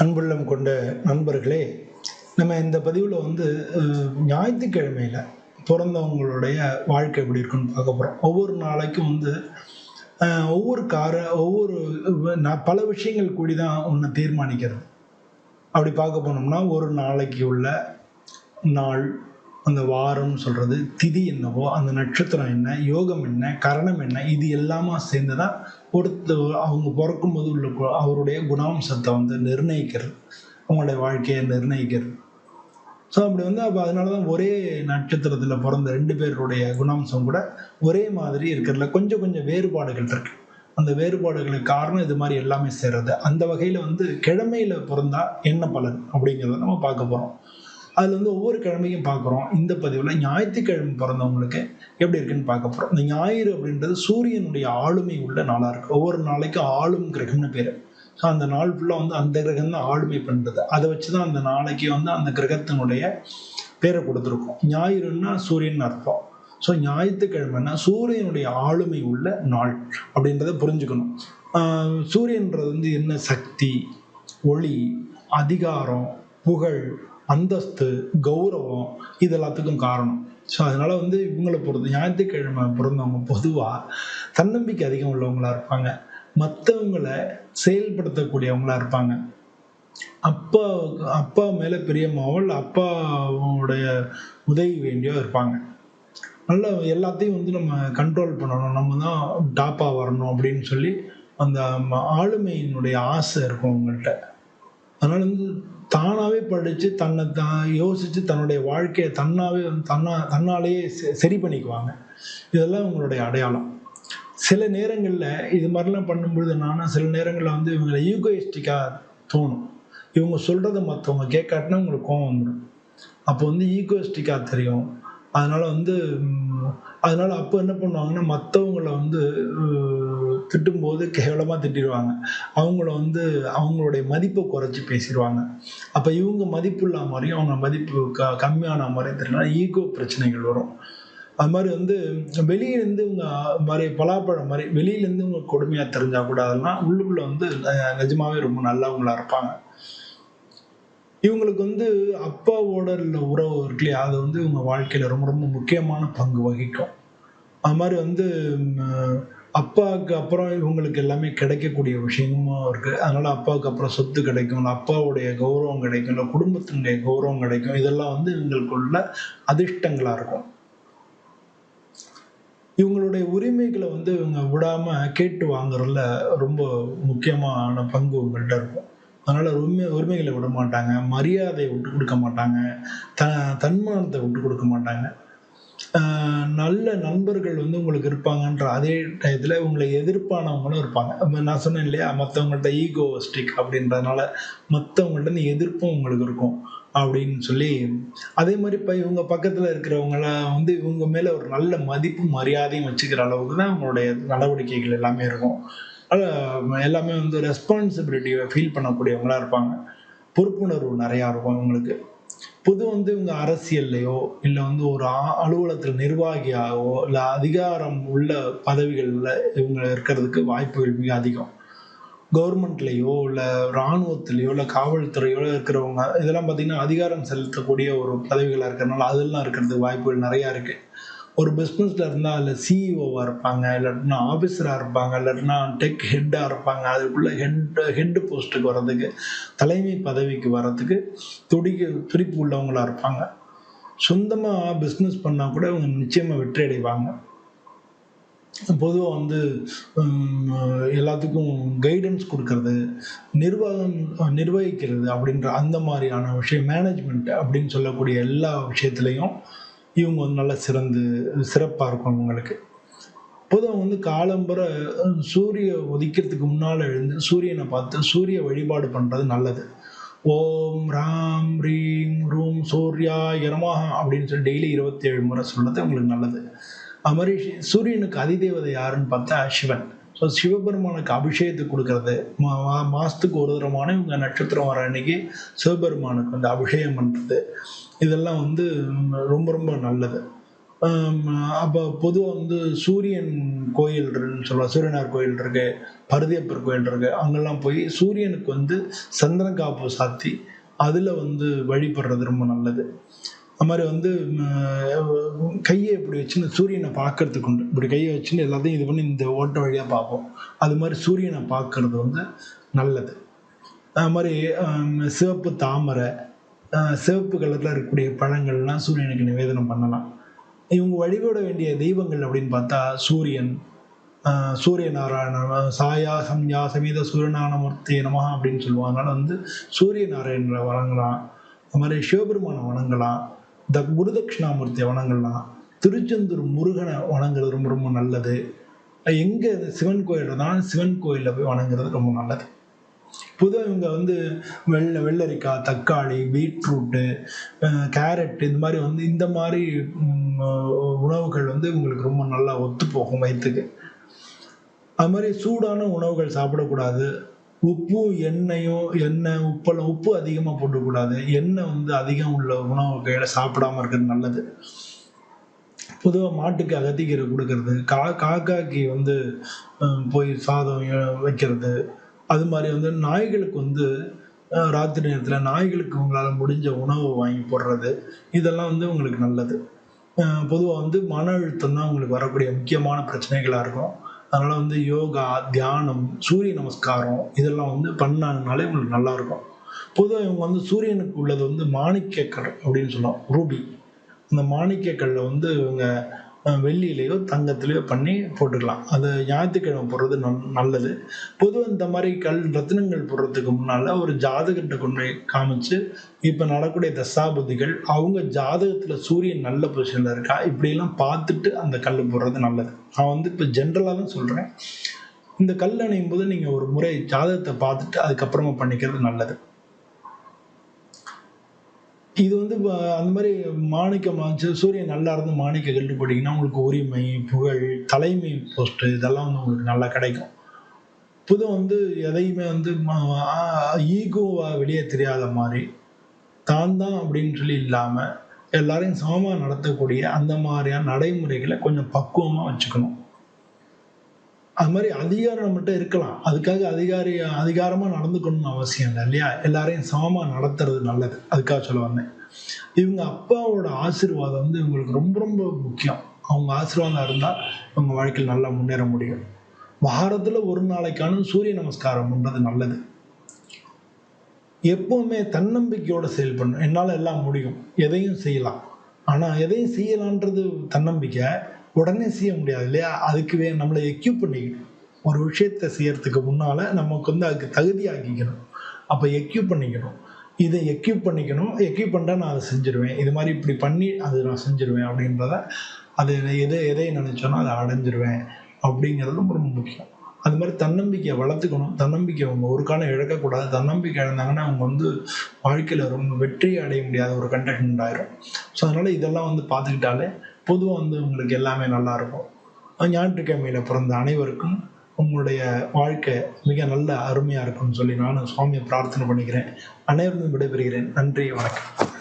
அன்புள்ளம் கொண்ட நண்பர்களே நம்ம இந்த பதிவில் வந்து ஞாயிற்றுக்கிழமையில் ஞாயிற்றுக்கிழமையில பிறந்தவங்களுடைய வாழ்க்கை எப்படி இருக்குன்னு பார்க்க போகிறோம் ஒவ்வொரு நாளைக்கும் வந்து ஒவ்வொரு கார ஒவ்வொரு ந- பல விஷயங்கள் கூடி தான் ஒன்று தீர்மானிக்கிறது. அப்படி பார்க்க போனோம்னா ஒரு நாளைக்கு உள்ள நாள் அந்த வாரம்னு சொல்கிறது திதி என்னவோ அந்த நட்சத்திரம் என்ன யோகம் என்ன கரணம் என்ன இது எல்லாமா சேர்ந்து தான் ஒருத்த அவங்க பிறக்கும்போது உள்ள கு- அவருடைய குணாம்சத்தை வந்து நிர்ணயிக்கிறது அவங்களுடைய வாழ்க்கையை நிர்ணயிக்கிறது ஸோ அப்படி வந்து அப்போ அதனால தான் ஒரே நட்சத்திரத்தில் பிறந்த ரெண்டு பேருடைய குணாம்சம் கூட ஒரே மாதிரி இருக்கிறதுல கொஞ்சம் கொஞ்சம் வேறுபாடுகள் இருக்கு. அந்த வேறுபாடுகளுக்கு காரணம் இது மாதிரி எல்லாமே சேர்றது. அந்த வகையில் வந்து கிழமையில் பிறந்தா என்ன பலன் அப்படிங்கிறத நம்ம பார்க்க போகிறோம் அதில் வந்து ஒவ்வொரு கிழமையும் பார்க்குறோம். இந்த பதிவில் ஞாயிற்றுக்கிழமை பிறந்தவங்களுக்கு எப்படி இருக்குன்னு பார்க்க போகிறோம் இந்த ஞாயிறு அப்படின்றது சூரியனுடைய ஆளுமை உள்ள நாளாக இருக்குது ஒவ்வொரு நாளைக்கும் ஆளும் கிரகம்னு பேர். ஸோ அந்த நாள் ஃபுல்லாக வந்து அந்த கிரகம் தான் ஆளுமை பண்ணுறது அதை வச்சு தான் அந்த நாளைக்கு வந்து அந்த கிரகத்தினுடைய பேரை கொடுத்துருக்கோம். ஞாயிறுன்னா சூரியன் அர்த்தம். ஸோ ஞாயிற்றுக்கிழமைன்னா சூரியனுடைய ஆளுமை உள்ள நாள் அப்படின்றத புரிஞ்சுக்கணும். சூரியன்றது வந்து என்ன சக்தி ஒளி அதிகாரம் புகழ் அந்தஸ்து கௌரவம் இது எல்லாத்துக்கும் காரணம். ஸோ அதனால வந்து இவங்களை பொறுத்து ஞாயிற்றுக்கிழமை பிறந்தவங்க பொதுவாக தன்னம்பிக்கை அதிகம் உள்ளவங்களா இருப்பாங்க. மற்றவங்களை செயல்படுத்தக்கூடியவங்களா இருப்பாங்க. அப்பா அப்பா மேலே பிரியமாவல் அப்பாவுடைய உதவி வேண்டியோ இருப்பாங்க. நல்ல எல்லாத்தையும் வந்து நம்ம கண்ட்ரோல் பண்ணணும். நம்ம தான் டாப்பாக வரணும் அப்படின்னு சொல்லி அந்த ஆளுமையினுடைய ஆசை இருக்கும் அவங்கள்ட்ட அதனால வந்து தானாகவே படித்து தன்னை தான் யோசித்து தன்னுடைய வாழ்க்கையை தன்னாவே வந்து தன்னா தன்னாலேயே செ- சரி பண்ணிக்குவாங்க. இதெல்லாம் இவங்களுடைய அடையாளம். சில நேரங்களில் இது மாதிரிலாம் பண்ணும்பொழுது என்னன்னா சில நேரங்களில் வந்து இவங்களை ஈகோயிஸ்டிக்காக தோணும். இவங்க சொல்கிறத மற்றவங்க கேட்காட்டினா உங்களுக்கு கோவம் வந்துடும் அப்போ வந்து ஈகோயிஸ்டிக்காக தெரியும். அதனால வந்து அதனால் அதனால அப்போ என்ன பண்ணுவாங்கன்னா மற்றவங்கள வந்து திட்டும்போது கேவலமாக திட்டிடுவாங்க. அவங்கள வந்து அவங்களுடைய மதிப்பை குறைச்சி பேசிடுவாங்க. அப்போ இவங்க மதிப்பு இல்லாம மாதிரியும் அவங்க மதிப்பு க கம்மியான மாதிரியும் தெரியல ஈகோ பிரச்சனைகள் வரும். அது மாதிரி வந்து வெளியிலேருந்து இவங்க மாதிரி பலாப்பழம் மாதிரி வெளியிலேருந்து இவங்க கொடுமையாக தெரிஞ்சால் கூட அதெல்லாம் உள்ளுக்குள்ளே வந்து நிஜமாவே ரொம்ப நல்லவங்களா இருப்பாங்க. இவங்களுக்கு வந்து அப்பாவோட உறவு இருக்கு இல்லையா அது வந்து இவங்க வாழ்க்கையில ரொம்ப ரொம்ப முக்கியமான பங்கு வகிக்கும். அது மாதிரி வந்து அப்பாவுக்கு அப்புறம் இவங்களுக்கு எல்லாமே கிடைக்கக்கூடிய விஷயமும் இருக்கு. அதனால அப்பாவுக்கு அப்புறம் சொத்து கிடைக்கும் இல்லை அப்பாவுடைய கௌரவம் கிடைக்கும் இல்லை குடும்பத்தினுடைய கௌரவம் கிடைக்கும். இதெல்லாம் வந்து இவங்களுக்குள்ள அதிர்ஷ்டங்களா இருக்கும். இவங்களுடைய உரிமைகளை வந்து இவங்க விடாம கேட்டு வாங்குறதுல ரொம்ப முக்கியமான பங்கு உங்கள்கிட்ட இருக்கும். அதனால உரிமை உரிமைகளை விட மாட்டாங்க. மரியாதையை விட்டு கொடுக்க மாட்டாங்க. த தன்மானத்தை விட்டு கொடுக்க மாட்டாங்க. நல்ல நண்பர்கள் வந்து உங்களுக்கு இருப்பாங்கன்ற அதே டயத்தில் உங்களை எதிர்ப்பானவங்களும் இருப்பாங்க. நான் சொன்னேன் இல்லையா மற்றவங்கள்ட்ட ஈகோஸ்டிக் அப்படின்றதுனால மற்றவங்கள்ட்ட இருந்து எதிர்ப்பும் உங்களுக்கு இருக்கும் அப்படின்னு சொல்லி. அதே மாதிரி இப்போ இவங்க பக்கத்தில் இருக்கிறவங்கள வந்து இவங்க மேலே ஒரு நல்ல மதிப்பு மரியாதையும் வச்சுக்கிற அளவுக்கு தான் அவங்களுடைய நடவடிக்கைகள் எல்லாமே இருக்கும். எல்லாமே வந்து ரெஸ்பான்சிபிலிட்டியை ஃபீல் பண்ணக்கூடியவங்களா இருப்பாங்க. பொறுப்புணர்வு நிறையா இருக்கும் இவங்களுக்கு பொது வந்து இவங்க அரசியல்லையோ இல்லை வந்து ஒரு அலுவலகத்தில் நிர்வாகியாகவோ இல்லை அதிகாரம் உள்ள பதவிகளில் இவங்க இருக்கிறதுக்கு வாய்ப்புகள் மிக அதிகம். கவர்மெண்ட்லேயோ இல்லை இராணுவத்திலேயோ இல்லை காவல்துறையோ இருக்கிறவங்க இதெல்லாம் பார்த்தீங்கன்னா அதிகாரம் செலுத்தக்கூடிய ஒரு பதவிகளாக இருக்கிறனால அதெல்லாம் இருக்கிறதுக்கு வாய்ப்புகள் நிறையா இருக்குது ஒரு பிஸ்னஸில் இருந்தால் அதில் சிஇஓவாக இருப்பாங்க இல்லாட்டினா ஆஃபீஸராக இருப்பாங்க இல்லாட்டினா டெக் ஹெட்டாக இருப்பாங்க. அதுக்குள்ளே ஹெட் ஹெட் போஸ்ட்டுக்கு வர்றதுக்கு தலைமை பதவிக்கு வர்றதுக்கு துடிக்க துடிப்பு உள்ளவங்களாக இருப்பாங்க. சொந்தமாக பிஸ்னஸ் பண்ணால் கூட அவங்க நிச்சயமாக வெற்றி அடைவாங்க. பொதுவாக வந்து எல்லாத்துக்கும் கைடன்ஸ் கொடுக்கறது நிர்வாகம் நிர்வகிக்கிறது அப்படின்ற அந்த மாதிரியான விஷயம் மேனேஜ்மெண்ட் அப்படின்னு சொல்லக்கூடிய எல்லா விஷயத்துலையும் இவங்க வந்து நல்லா சிறந்து சிறப்பாக இருக்கும் அவங்களுக்கு. பொதுவாக வந்து காலம்பர சூரிய உதிக்கிறதுக்கு முன்னால் எழுந்து சூரியனை பார்த்து சூரிய வழிபாடு பண்ணுறது நல்லது. ஓம் ராம் ரீம் ரூம் சூர்யா யரமாக அப்படின்னு சொல்லி டெய்லி இருபத்தி ஏழு முறை சொல்கிறது உங்களுக்கு நல்லது. அது மாதிரி சூரியனுக்கு அதிதேவதை யாருன்னு பார்த்தா சிவன். ஸோ சிவபெருமானுக்கு அபிஷேகத்தை கொடுக்கறது. மா மா- ஒரு தரமான இவங்க நட்சத்திரம் வர அன்னைக்கு சிவபெருமானுக்கு வந்து அபிஷேகம் பண்ணுறது இதெல்லாம் வந்து ரொம்ப ரொம்ப நல்லது. அப்போ பொதுவாக வந்து சூரியன் கோயில் சொல்லலாம் சூரியனார் கோயில் இருக்கு பருதியப்பர் கோயில் இருக்கு. அங்கெல்லாம் போய் சூரியனுக்கு வந்து சந்திரன் காப்பு சாத்தி அதில் வந்து வழிபடுறது ரொம்ப நல்லது. அது மாதிரி வந்து கையை இப்படி வச்சுன்னு சூரியனை பார்க்கறதுக்கு உண்டு. இப்படி கையை வச்சுன்னு எல்லாத்தையும் இது பண்ணி இந்த ஓட்ட வழியாக பார்ப்போம். அது மாதிரி சூரியனை பார்க்கறது வந்து நல்லது. அது மாதிரி சிவப்பு தாமரை சிவப்பு கலரில் இருக்கக்கூடிய பழங்கள்லாம் சூரியனுக்கு நிவேதனம் பண்ணலாம். இவங்க வழிபட வேண்டிய தெய்வங்கள் அப்படின்னு பார்த்தா சூரியன் சூரிய நாராயணன் சாயா சம்யா சமீத சூரியநாராயணமூர்த்தி நமகா அப்படின்னு சொல்லுவாங்க. அதனால் வந்து சூரிய நாராயணரை வணங்கலாம். அது மாதிரி சிவபெருமானை வணங்கலாம். இந்த குருதட்சிணாமூர்த்தியை வணங்கலாம் திருச்செந்தூர் முருகனை வணங்குறது ரொம்ப ரொம்ப நல்லது. எங்கே சிவன் கோயில் இருந்தாலும் சிவன் கோயிலில் போய் வணங்குறது ரொம்ப நல்லது. பொதுவாக இவங்க வந்து வெள்ளை வெள்ளரிக்காய் தக்காளி பீட்ரூட்டு கேரட் இந்த மாதிரி வந்து இந்த மாதிரி உணவுகள் வந்து இவங்களுக்கு ரொம்ப நல்லா ஒத்து போகும் வயிற்றுக்கு. அது மாதிரி சூடான உணவுகள் சாப்பிடக்கூடாது. உப்பு எண்ணெயும் எண்ணெய் உப்பெல்லாம் உப்பு அதிகமாக போடக்கூடாது எண்ணெய் வந்து அதிகம் உள்ள உணவு கையில் சாப்பிடாம இருக்கிறது நல்லது. பொதுவாக மாட்டுக்கு அகத்திக்கீரை கொடுக்கறது. கா காக்காக்கு வந்து போய் சாதம் வைக்கிறது. அது மாதிரி வந்து நாய்களுக்கு வந்து ராத்திரி நேரத்தில் நாய்களுக்கு உங்களால் முடிஞ்ச உணவு வாங்கி போடுறது. இதெல்லாம் வந்து உங்களுக்கு நல்லது. பொதுவாக வந்து மன அழுத்தம் தான் உங்களுக்கு வரக்கூடிய முக்கியமான பிரச்சனைகளாக இருக்கும். அதனால் வந்து யோகா தியானம் சூரிய நமஸ்காரம் இதெல்லாம் வந்து பண்ணாங்கனாலே உங்களுக்கு நல்லா இருக்கும் பொதுவாக இவங்க வந்து சூரியனுக்கு உள்ளது வந்து மாணிக்கக்கல் அப்படின்னு சொல்லுவோம் ரூபி. அந்த மாணிக்கக்கல்லை வந்து இவங்க வெள்ளியிலையோ தங்கத்திலையோ பண்ணி போட்டுக்கலாம். அது ஞாயிற்றுக்கிழமை போடுறது நல்லது. பொதுவாக இந்த மாதிரி கல் ரத்தினங்கள் போடுறதுக்கு முன்னால் ஒரு ஜாதகத்தை கொண்டு போய் காமிச்சு இப்போ நடக்கூடிய தசாபுதிகள் அவங்க ஜாதகத்தில் சூரியன் நல்ல பொசிஷனில் இருக்கா? இப்படியெல்லாம் பார்த்துட்டு அந்த கல் போடுறது நல்லது. நான் வந்து இப்போ ஜென்ரலாக தான் சொல்கிறேன் இந்த கல் அணையும் போது நீங்கள் ஒரு முறை ஜாதகத்தை பார்த்துட்டு அதுக்கப்புறமா பண்ணிக்கிறது நல்லது. இது வந்து அந்த மாதிரி மாணிக்கம் சூரியன் நல்லா இருந்து மாணிக்க கல் போட்டிங்கன்னா உங்களுக்கு உரிமை புகழ் தலைமை போஸ்ட் இதெல்லாம் வந்து உங்களுக்கு நல்லா கிடைக்கும். புது வந்து எதையுமே வந்து ஈகோவா வெளியே தெரியாத மாதிரி தான் தான் அப்படின்னு சொல்லி இல்லாமல் எல்லாரையும் சமமாக நடத்தக்கூடிய அந்த மாதிரியான நடைமுறைகளை கொஞ்சம் பக்குவமாக வச்சுக்கணும். அது மாதிரி அதிகாரம் நம்மகிட்ட இருக்கலாம். அதுக்காக அதிகாரி அதிகாரமாக நடந்துக்கணும்னு அவசியம் இல்லை இல்லையா? எல்லாரையும் சமமாக நடத்துறது நல்லது. அதுக்காக சொல்ல வந்தேன். இவங்க அப்பாவோட ஆசீர்வாதம் வந்து இவங்களுக்கு ரொம்ப ரொம்ப முக்கியம். அவங்க ஆசீர்வாதம் இருந்தால் இவங்க வாழ்க்கையில் நல்லா முன்னேற முடியும். வாரத்தில் ஒரு நாளைக்கான சூரிய நமஸ்காரம் பண்ணுறது நல்லது. எப்பவுமே தன்னம்பிக்கையோடு செயல்படணும். என்னால் எல்லாம் முடியும். எதையும் செய்யலாம். ஆனால் எதையும் செய்யலான்றது தன்னம்பிக்கை. உடனே செய்ய முடியாது இல்லையா? அதுக்குவே நம்மளை எக்யூப் பண்ணிக்கணும் ஒரு விஷயத்தை செய்யறதுக்கு முன்னால் நமக்கு வந்து அதுக்கு தகுதியாக்கிக்கணும் அப்போ எக்யூப் பண்ணிக்கணும். இதை எக்யூப் பண்ணிக்கணும். எக்யூப் பண்ணிட்டா நான் அதை செஞ்சிருவேன். இது மாதிரி இப்படி பண்ணி அது நான் செஞ்சிருவேன் அப்படின்றத அது எதை எதை நினச்சோன்னா அதை அடைஞ்சிருவேன் அப்படிங்கிறதும் ரொம்ப முக்கியம். அது மாதிரி தன்னம்பிக்கையை வளர்த்துக்கணும். தன்னம்பிக்கை அவங்க ஒரு காலம் இழக்கக்கூடாது. தன்னம்பிக்கை இழந்தாங்கன்னா அவங்க வந்து வாழ்க்கையில் ரொம்ப வெற்றி அடைய முடியாத ஒரு கண்டென்ட் ஆயிரும் ஸோ அதனால் இதெல்லாம் வந்து பார்த்துக்கிட்டாலே பொதுவாக வந்து உங்களுக்கு எல்லாமே நல்லா இருக்கும். ஞாயிற்றுக்கிழமையில் பிறந்த அனைவருக்கும் உங்களுடைய வாழ்க்கை மிக நல்ல அருமையாக இருக்கும்னு சொல்லி நானும் சுவாமியை பிரார்த்தனை பண்ணிக்கிறேன். அனைவரும் விடைபெறுகிறேன். நன்றி வணக்கம்.